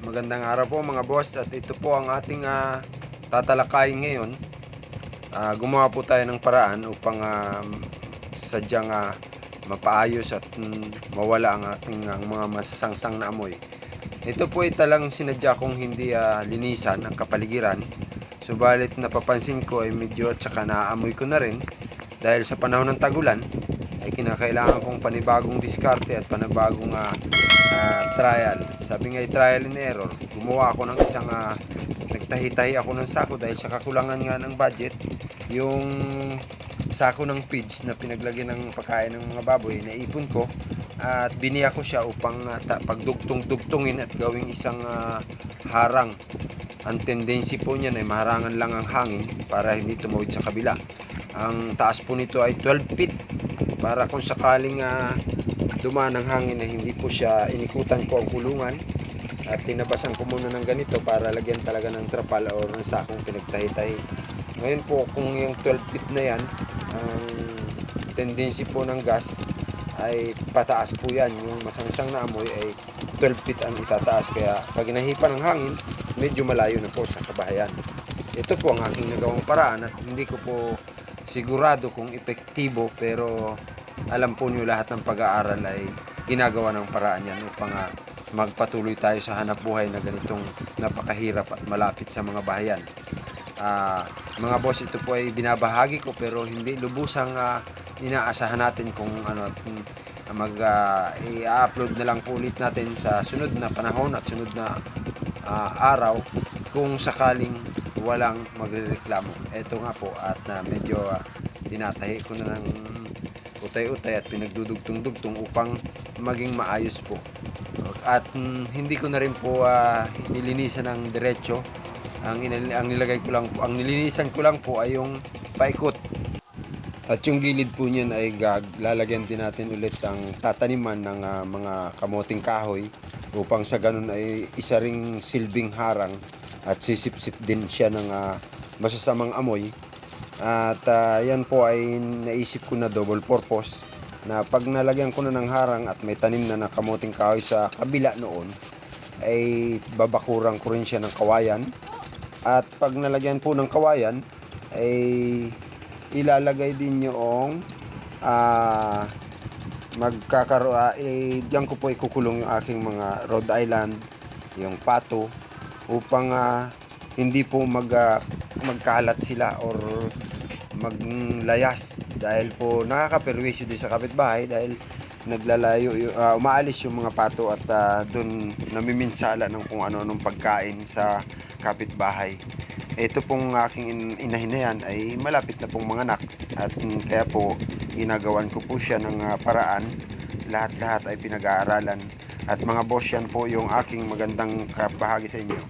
magandang araw po mga boss at ito po ang ating ah, tatalakayin ngayon. Ah, gumawa po tayo ng paraan upang ah, sadyang ah, mapaayos at mm, mawala ang ating ang mga masasangsang na amoy. Ito po ay talang sinadya kong hindi ah, linisan ang kapaligiran. Subalit napapansin ko ay medyo at saka naaamoy ko na rin dahil sa panahon ng tagulan ay kinakailangan kong panibagong diskarte at panibagong ah, ah, trial. Sabi nga trial and error. Gumawa ako ng isang ah, nagtahi-tahi ako ng sako dahil sa kakulangan nga ng budget. Yung sako ng feeds na pinaglagyan ng pagkain ng mga baboy, naipon ko at biniya ko siya upang ta- pagdugtong-dugtungin at gawing isang ah, harang. Ang tendency po niyan ay maharangan lang ang hangin para hindi tumawid sa kabila. Ang taas po nito ay 12 feet para kung sakaling ah, dumaan ang hangin na hindi po siya inikutan ko ang kulungan at tinabasan ko muna ng ganito para lagyan talaga ng trapal o ng sakong pinagtahi-tahi. Ngayon po kung yung 12 feet na yan, ang tendency po ng gas ay pataas po yan. Yung masangsang na amoy ay 12 feet ang itataas. Kaya pag inahipan ng hangin, medyo malayo na po sa kabahayan. Ito po ang aking nagawang paraan at hindi ko po sigurado kung epektibo pero alam po niyo lahat ng pag-aaral ay ginagawa ng paraan yan upang ah, magpatuloy tayo sa hanap buhay na ganitong napakahirap at malapit sa mga bahayan. Ah, mga boss, ito po ay binabahagi ko pero hindi lubusang ah, inaasahan natin kung ano at mag ah, i-upload na lang po ulit natin sa sunod na panahon at sunod na ah, araw kung sakaling walang magrereklamo. Ito nga po at na medyo ah, tinatahi ko na ng utay-utay at pinagdudugtong-dugtong upang maging maayos po. At mm, hindi ko na rin po ah, nilinisan ng diretso. Ang, ang nilagay ko lang po, ang nilinisan ko lang po ay yung paikot. At yung gilid po niyan ay gag, lalagyan din natin ulit ang tataniman ng ah, mga kamoting kahoy upang sa ganun ay isa ring silbing harang at sisip-sip din siya ng ah, masasamang amoy. At ah, yan po ay naisip ko na double purpose na pag nalagyan ko na ng harang at may tanim na na kamoting kahoy sa kabila noon ay babakuran ko rin siya ng kawayan. At pag nalagyan po ng kawayan ay ilalagay din yung ah magkakaro ah, eh, diyan ko po ikukulong yung aking mga Rhode Island yung pato upang ah, hindi po mag ah, magkalat sila or maglayas dahil po nakakaperwisyo din sa kapitbahay dahil naglalayo ah, umaalis yung mga pato at ah, doon namiminsala ng kung ano-anong pagkain sa kapitbahay. Ito pong aking in- inahin na yan ay malapit na pong mga anak at kaya po ginagawan ko po siya ng ah, paraan. Lahat-lahat ay pinag-aaralan. At mga boss yan po yung aking magandang kabahagi sa inyo.